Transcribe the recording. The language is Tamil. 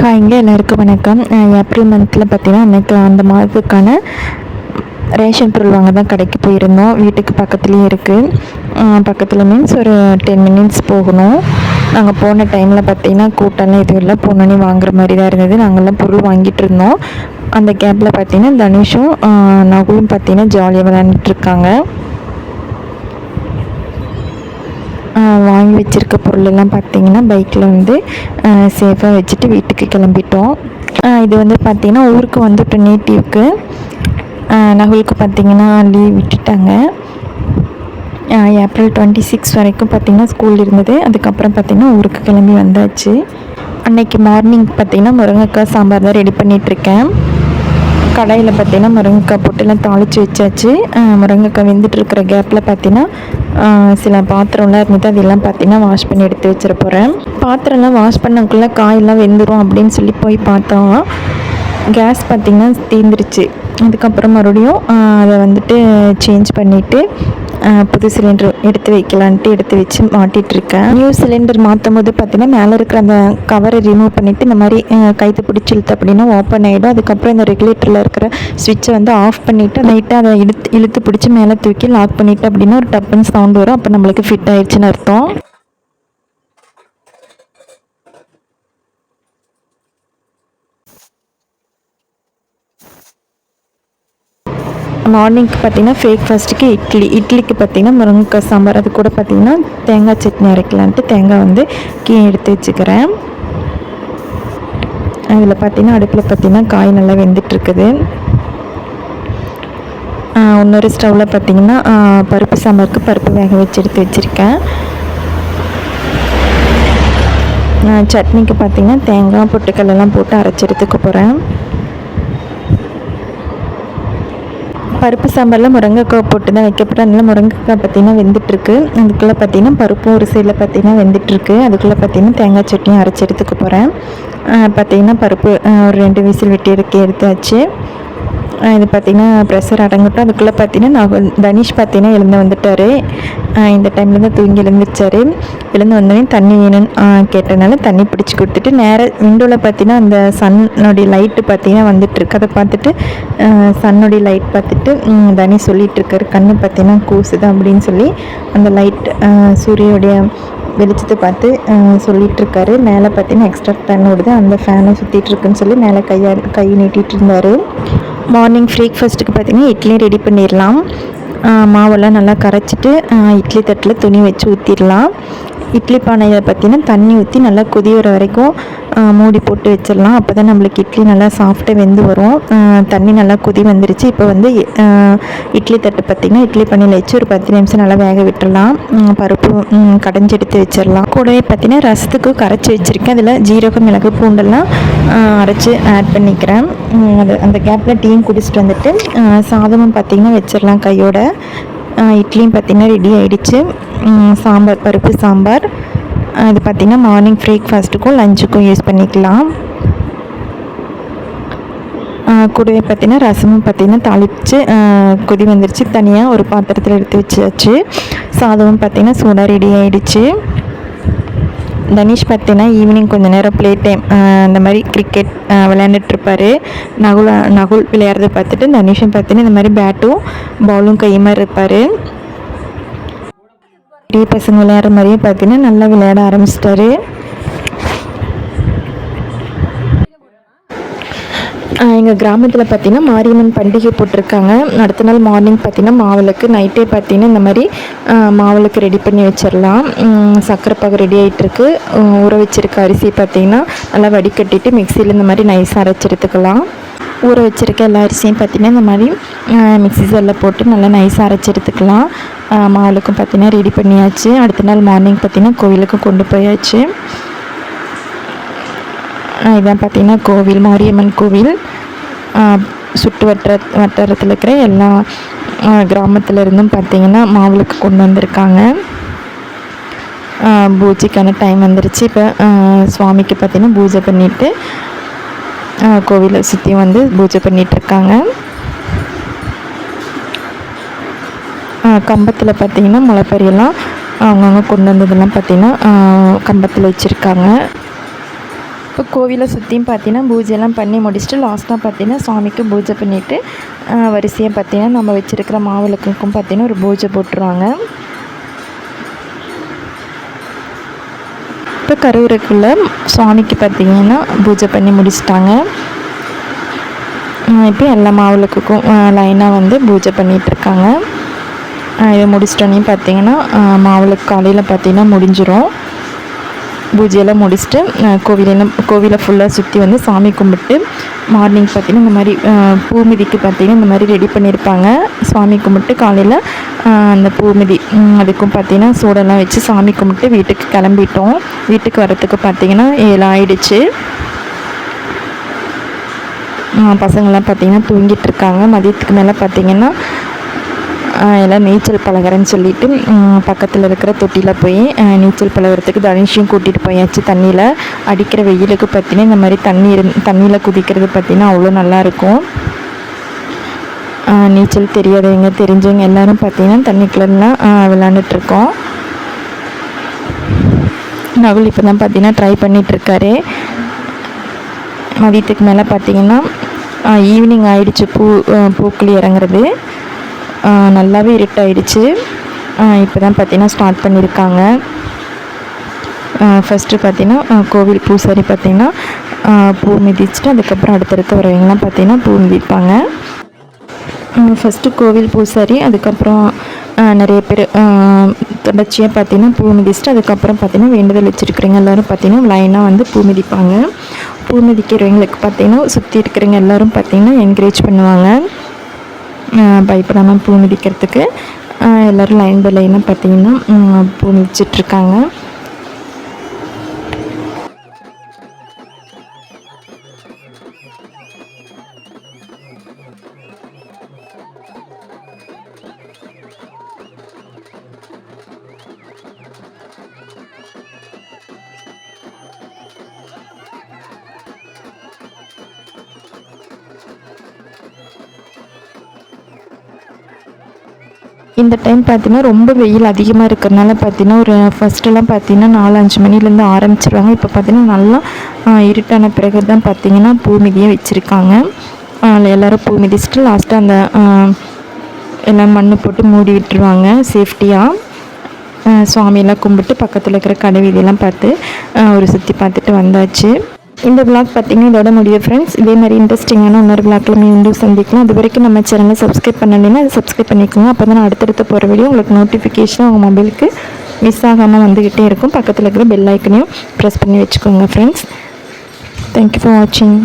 ஹாய்ங்க எல்லாருக்கும் வணக்கம். ஏப்ரல் மந்தில் பார்த்தீங்கன்னா அன்னைக்கு அந்த மாதத்துக்கான ரேஷன் பொருள் வாங்க தான் கடைக்கு போயிருந்தோம். வீட்டுக்கு பக்கத்துலேயே இருக்குது பக்கத்தில் மீன்ஸ் ஒரு டென் மினிட்ஸ் போகணும். நாங்கள் போன டைமில் பார்த்தீங்கன்னா கூட்டம்லாம் எதுவும் இல்லை. போனோன்னே வாங்குற மாதிரி தான் இருந்தது. நாங்கள்லாம் பொருள் வாங்கிட்டு இருந்தோம். அந்த கேப்பில் பார்த்தீங்கன்னா தனுஷும் அஹ் நகுலும் பார்த்தீங்கன்னா ஜாலியாக விளையாண்டுட்டு இருக்காங்க. வாங்கி வச்சுருக்க பொருளெல்லாம் பார்த்திங்கன்னா பைக்கில் வந்து சேஃபாக வச்சுட்டு வீட்டுக்கு கிளம்பிட்டோம். இது வந்து பார்த்திங்கன்னா ஊருக்கு வந்துட்டு நேட்டிவ்க்கு நகுலுக்கு பார்த்திங்கன்னா லீவ் விட்டுட்டாங்க. ஏப்ரல் டுவெண்ட்டி சிக்ஸ் வரைக்கும் பார்த்தீங்கன்னா ஸ்கூல் இருந்தது. அதுக்கப்புறம் பார்த்திங்கன்னா ஊருக்கு கிளம்பி வந்தாச்சு. அன்னைக்கு மார்னிங் பார்த்தீங்கன்னா முருங்கைக்காய் சாம்பார் தான் ரெடி பண்ணிகிட்ருக்கேன் கடாயில் பார்த்திங்கன்னா முருங்கைக்காய் போட்டுலாம் தாளித்து வச்சாச்சு. முருங்கைக்காய் வெந்துட்டு இருக்கிற கேப்பில் பார்த்தீங்கன்னா சில பாத்திரம்லாம் இருந்தது அதெல்லாம் பார்த்தீங்கன்னா வாஷ் பண்ணி எடுத்து வச்சிட போகிறேன் பாத்திரம்லாம் வாஷ் பண்ணக்குள்ளே காயெல்லாம் வெந்துடும் அப்படின்னு சொல்லி போய் பார்த்தோம். கேஸ் பார்த்திங்கன்னா தீந்துருச்சு. அதுக்கப்புறம் மறுபடியும் அதை வந்துட்டு சேஞ்ச் பண்ணிவிட்டு புது சிலிண்டர் எடுத்து வைக்கலான்ட்டு எடுத்து வச்சு மாட்டிகிட்ருக்கேன் இருக்கேன் நியூ சிலிண்டர் மாற்றும் போது பார்த்தீங்கன்னா மேலே இருக்கிற அந்த கவரை ரிமூவ் பண்ணிவிட்டு இந்த மாதிரி கைத்து பிடிச்சி இழுத்து அப்படின்னா ஓப்பன் ஆகிடும் அதுக்கப்புறம் இந்த ரெகுலேட்டரில் இருக்கிற ஸ்விட்சை வந்து ஆஃப் பண்ணிவிட்டு லைட்டாக அதை இழுத்து இழுத்து பிடிச்சி மேலே தூக்கி லாக் பண்ணிவிட்டு அப்படின்னா ஒரு டப்புன்னு சவுண்ட் வரும். அப்போ நம்மளுக்கு ஃபிட் ஆயிடுச்சுன்னு அர்த்தம். மார்னிங்க்கு பார்த்தீங்கன்னா ஃபேக் ஃபஸ்ட்டுக்கு இட்லி. இட்லிக்கு பார்த்தீங்கன்னா முருங்கைக்காய் சாம்பார். அது கூட பார்த்தீங்கன்னா தேங்காய் சட்னி அரைக்கலான்ட்டு தேங்காய் வந்து கீ எடுத்து வச்சுக்கிறேன். அதில் பார்த்தீங்கன்னா அடுப்பில் பார்த்தீங்கன்னா காய் நல்லா வெந்துட்டுருக்குது. இன்னொரு ஸ்டவ்வில் பார்த்தீங்கன்னா பருப்பு சாம்பாருக்கு பருப்பு வேக வச்சு எடுத்து வச்சுருக்கேன். சட்னிக்கு பார்த்தீங்கன்னா தேங்காய் பொட்டுக்கல்லாம் போட்டு அரைச்செடுத்துக்க போகிறேன் பருப்பு சாம்பாரில் முருங்கைக்காய் போட்டு தான் வைக்கப்பட்டு அதனால் முருங்கைக்காய் பார்த்தீங்கன்னா வெந்துட்டுருக்கு. அதுக்குள்ளே பார்த்தீங்கன்னா பருப்பும் ஒரு சைடில் பார்த்தீங்கன்னா வெந்துட்டுருக்கு. அதுக்குள்ளே பார்த்தீங்கன்னா தேங்காய் சட்னியும் அரைச்சி எடுத்துக்க போகிறேன் பார்த்தீங்கன்னா பருப்பு ஒரு ரெண்டு விசில் விட்டு எடுக்க எடுத்தாச்சு. இது பார்த்தீங்கன்னா ப்ரெஷர் அடங்கட்டும். அதுக்குள்ளே பார்த்தீங்கன்னா நான் தனிஷ் பார்த்தீங்கன்னா எழுந்து வந்துட்டார். இந்த டைமில் தான் தூங்கி எழுந்திரிச்சாரு. எழுந்து வந்தோடனே தண்ணி வேணும்னு கேட்டனால தண்ணி பிடிச்சி கொடுத்துட்டு நேராக விண்டோவில் பார்த்தீங்கன்னா அந்த சன்னுடைய லைட்டு பார்த்தீங்கன்னா வந்துட்டுருக்கு. அதை பார்த்துட்டு சன்னுடைய லைட் பார்த்துட்டு தனிஷ் தனி சொல்லிட்டு கண்ணு பார்த்தீங்கன்னா கூசுது அப்படின்னு சொல்லி அந்த லைட் சூரியோடைய வெளிச்சத்தை பார்த்து சொல்லிகிட்ருக்காரு மேலே பார்த்தீங்கன்னா எக்ஸ்ட்ரா ஃபேன் ஓடுது. அந்த ஃபேனை சுற்றிட்டு இருக்குன்னு சொல்லி மேலே கையா கை நீட்டிகிட்டு இருந்தார். மார்னிங் பிரேக்ஃபாஸ்ட்டுக்கு பார்த்தீங்கன்னா இட்லி ரெடி பண்ணிடலாம். மாவெல்லாம் நல்லா கரைச்சிட்டு இட்லி தட்டில் துணி வச்சு ஊற்றிடலாம் இட்லி பானையில் பார்த்தீங்கன்னா தண்ணி ஊற்றி நல்லா கொதி வர வரைக்கும் மூடி போட்டு வச்சிடலாம். அப்போ தான் நம்மளுக்கு இட்லி நல்லா சாஃப்டாக வெந்து வரும். தண்ணி நல்லா கொதி வந்துருச்சு. இப்போ வந்து இட்லி தட்டு பார்த்திங்கன்னா இட்லி பண்ணியில் வச்சு ஒரு பத்து நிமிஷம் நல்லா வேக விட்டுறலாம் பருப்பு கடைஞ்சி எடுத்து வச்சிடலாம். கூடவே பார்த்தீங்கன்னா ரசத்துக்கு கரைச்சி வச்சுருக்கேன். அதில் ஜீரகம் மிளகு பூண்டெல்லாம் அரைச்சி ஆட் பண்ணிக்கிறேன். அது அந்த கேப்பில் டீயும் குடிச்சிட்டு வந்துட்டு சாதமும் பார்த்திங்கன்னா வச்சிடலாம் கையோட. இட்லியும் பார்த்திங்கன்னா ரெடி ஆகிடுச்சு சாம்பார் பருப்பு சாம்பார். அது பார்த்திங்கன்னா மார்னிங் பிரேக்ஃபாஸ்ட்டுக்கும் லஞ்சுக்கும் யூஸ் பண்ணிக்கலாம். கூடவே பார்த்திங்கன்னா ரசமும் பார்த்திங்கன்னா தாளித்து கொதி வந்துருச்சு. தனியாக ஒரு பாத்திரத்தில் எடுத்து வச்சாச்சு. சாதமும் பார்த்திங்கன்னா சூடாக ரெடி ஆகிடுச்சு தனிஷ் பார்த்தீங்கன்னா ஈவினிங் கொஞ்சம் நேரம் ப்ளே டைம் அந்த மாதிரி கிரிக்கெட் விளையாண்டுட்ருப்பார் நகுல் நகுல் விளையாடுறத பார்த்துட்டு தனிஷும் பார்த்தீங்கன்னா இந்த மாதிரி பேட்டும் பாலும் கையுமா இருப்பார். பெரிய பசங்க விளையாடுற மாதிரியே பார்த்தீங்கன்னா நல்லா விளையாட ஆரம்பிச்சிட்டாரு. எங்கள் கிராமத்தில் பார்த்தீங்கன்னா மாரியம்மன் பண்டிகை போட்டிருக்காங்க. அடுத்த நாள் மார்னிங் பார்த்தீங்கன்னா மாவிளக்கு நைட்டே பார்த்தீங்கன்னா இந்த மாதிரி ஆஹ், மாவிளக்கு ரெடி பண்ணி வச்சிடலாம். சர்க்கரை பாகு ரெடி ஆகிட்டுருக்கு ஊற வச்சிருக்க அரிசி பார்த்தீங்கன்னா நல்லா வடிகட்டிட்டு மிக்சியில் இந்த மாதிரி நைஸாக அரைச்சி எடுத்துக்கலாம். ஊற வச்சுருக்க எல்லா அரிசியும் பார்த்தீங்கன்னா இந்த மாதிரி மிக்ஸி ஜாரில் போட்டு நல்லா நைஸாக அரைச்சி எடுத்துக்கலாம். ஆஹ், பார்த்தீங்கன்னா ரெடி பண்ணியாச்சு. அடுத்த நாள் மார்னிங் பார்த்தீங்கன்னா கோவிலுக்கும் கொண்டு போயாச்சு. இதான் பார்த்தீங்கன்னா கோவில் மாரியம்மன் கோவில். சுட்டு சுற்று வட்டார வட்டாரத்தில் இருக்கிற எல்லா கிராமத்தில் இருந்தும் பார்த்தீங்கன்னா மாவிளக்கு கொண்டு வந்திருக்காங்க. பூஜைக்கான டைம் வந்துருச்சு. இப்போ சுவாமிக்கு பார்த்திங்கன்னா பூஜை பண்ணிவிட்டு கோவிலை சுற்றி வந்து பூஜை பண்ணிகிட்ருக்காங்க இருக்காங்க கம்பத்தில் பார்த்தீங்கன்னா முளைப்பறியெல்லாம் அவங்கவுங்க கொண்டு வந்ததெல்லாம் பார்த்திங்கன்னா கம்பத்தில் வச்சுருக்காங்க. இப்போ கோவிலை சுற்றியும் பார்த்தீங்கன்னா பூஜையெல்லாம் பண்ணி முடிச்சுட்டு லாஸ்ட்டாக பார்த்தீங்கன்னா சாமிக்கு பூஜை பண்ணிவிட்டு வரிசையாக பார்த்தீங்கன்னா நம்ம வச்சுருக்கிற மாவிளக்குக்கும் பார்த்தீங்கன்னா ஒரு பூஜை போட்டுருவாங்க. இப்போ கருவறைக்குள்ளே சுவாமிக்கு பார்த்தீங்கன்னா பூஜை பண்ணி முடிச்சிட்டாங்க. இப்போ எல்லா மாவிளக்குக்கும் லைனாக வந்து பூஜை பண்ணிகிட்ருக்காங்க இதை முடிச்சிட்டோன்னே பார்த்தீங்கன்னா மாவுளுக்கு காலையில் பார்த்தீங்கன்னா முடிஞ்சிடும் பூஜையெல்லாம் முடிச்சுட்டு கோவிலெல்லாம் கோவிலை ஃபுல்லாக சுற்றி வந்து சாமி கும்பிட்டு மார்னிங் பார்த்திங்கன்னா இந்த மாதிரி பூமிதிக்கு பார்த்திங்கன்னா இந்த மாதிரி ரெடி பண்ணியிருப்பாங்க. சாமி கும்பிட்டு காலையில் அந்த பூமிதி அதுக்கும் பார்த்திங்கன்னா சூடெல்லாம் வச்சு சாமி கும்பிட்டு வீட்டுக்கு கிளம்பிட்டோம். வீட்டுக்கு வரத்துக்கு பார்த்திங்கன்னா ஏழு ஆயிடுச்சு பசங்கள்லாம் பார்த்திங்கன்னா தூங்கிட்டு இருக்காங்க. மதியத்துக்கு மேலே பார்த்திங்கன்னா எல்லாம் நீச்சல் பழகிறேன்னு சொல்லிட்டு பக்கத்தில் இருக்கிற தொட்டியில் போய் நீச்சல் பழகிறதுக்கு தனுஷையும் கூட்டிகிட்டு போயாச்சு தண்ணியில். அடிக்கிற வெயிலுக்கு பார்த்தீங்கன்னா இந்த மாதிரி தண்ணி தண்ணியில் குதிக்கிறது பார்த்தீங்கன்னா அவ்வளோ நல்லாயிருக்கும் நீச்சல் தெரியாதவங்க தெரிஞ்சவங்க எல்லோரும் பார்த்தீங்கன்னா தண்ணிக்குள்ளெல்லாம் விளாண்டுட்ருக்கோம் நகுல் இப்போ தான் பார்த்தீங்கன்னா ட்ரை பண்ணிகிட்ருக்காரு மதியத்துக்கு மேலே பார்த்தீங்கன்னா ஈவினிங் ஆயிடுச்சு பூ பூக்களி இறங்குறது. நல்லாவே இருட்டாயிடுச்சு இப்போ தான் பார்த்தீங்கன்னா ஸ்டார்ட் பண்ணியிருக்காங்க ஃபஸ்ட்டு பார்த்தீங்கன்னா கோவில் பூசாரி பார்த்திங்கன்னா பூ மிதிச்சுட்டு அதுக்கப்புறம் அடுத்தடுத்து வரவங்கலாம் பார்த்திங்கன்னா பூ மிதிப்பாங்க. ஃபஸ்ட்டு கோவில் பூசாரி அதுக்கப்புறம் நிறைய பேர் தொடர்ச்சியாக பார்த்தீங்கன்னா பூ மிதிச்சுட்டு அதுக்கப்புறம் பார்த்தீங்கன்னா வேண்டுதல் வச்சுருக்கிறவங்க எல்லோரும் பார்த்தீங்கன்னா லைனாக வந்து பூ மிதிப்பாங்க. பூ மிதிக்கிறவங்களுக்கு பார்த்திங்கன்னா சுற்றி இருக்கிறவங்க எல்லோரும் பார்த்தீங்கன்னா என்கரேஜ் பண்ணுவாங்க. பயப்படாமல் பூ மிதிக்கிறதுக்கு எல்லோரும் லைன் பை லைனாக பார்த்தீங்கன்னா பூ மிதிச்சிட்ருக்காங்க. இந்த டைம் பார்த்தீங்கன்னா ரொம்ப வெயில் அதிகமாக இருக்கிறனால பார்த்தீங்கன்னா ஒரு ஃபஸ்ட்டெல்லாம் பார்த்தீங்கன்னா நாலு அஞ்சு மணிலேருந்து ஆரம்பிச்சிருவாங்க. இப்போ பார்த்தீங்கன்னா நல்லா இருட்டான பிறகு தான் பார்த்தீங்கன்னா பூமிதியை வச்சுருக்காங்க எல்லோரும் பூ மிதிச்சுட்டு லாஸ்ட்டாக அந்த எல்லாம் மண் போட்டு மூடி விட்டுருவாங்க சேஃப்டியாக சுவாமியெல்லாம் கும்பிட்டு பக்கத்தில் இருக்கிற கடை வீதியெல்லாம் பார்த்து ஒரு சுற்றி பார்த்துட்டு வந்தாச்சு. இந்த விளாக் பார்த்திங்கன்னா இதோட முடிவு ஃப்ரெண்ட்ஸ் இதே மாதிரி இன்ட்ரெஸ்டிங்கான இன்னொரு விளாக்ல மீண்டும் சந்திக்கலாம். அது வரைக்கும் நம்ம சேனலை சப்ஸ்கிரைப் பண்ணலைன்னா அதை சப்ஸ்கிரைப் பண்ணிக்கோங்க. அப்போ தான் அடுத்தடுத்த போகிற வீடியோ உங்களுக்கு நோட்டிஃபிகேஷன் உங்கள் மொபைலுக்கு மிஸ் ஆகாமல் வந்துக்கிட்டே இருக்கும். பக்கத்தில் இருக்கிற பெல் ஐக்கனையும் ப்ரெஸ் பண்ணி வச்சுக்கோங்க ஃப்ரெண்ட்ஸ் தேங்க்யூ ஃபார் வாட்சிங்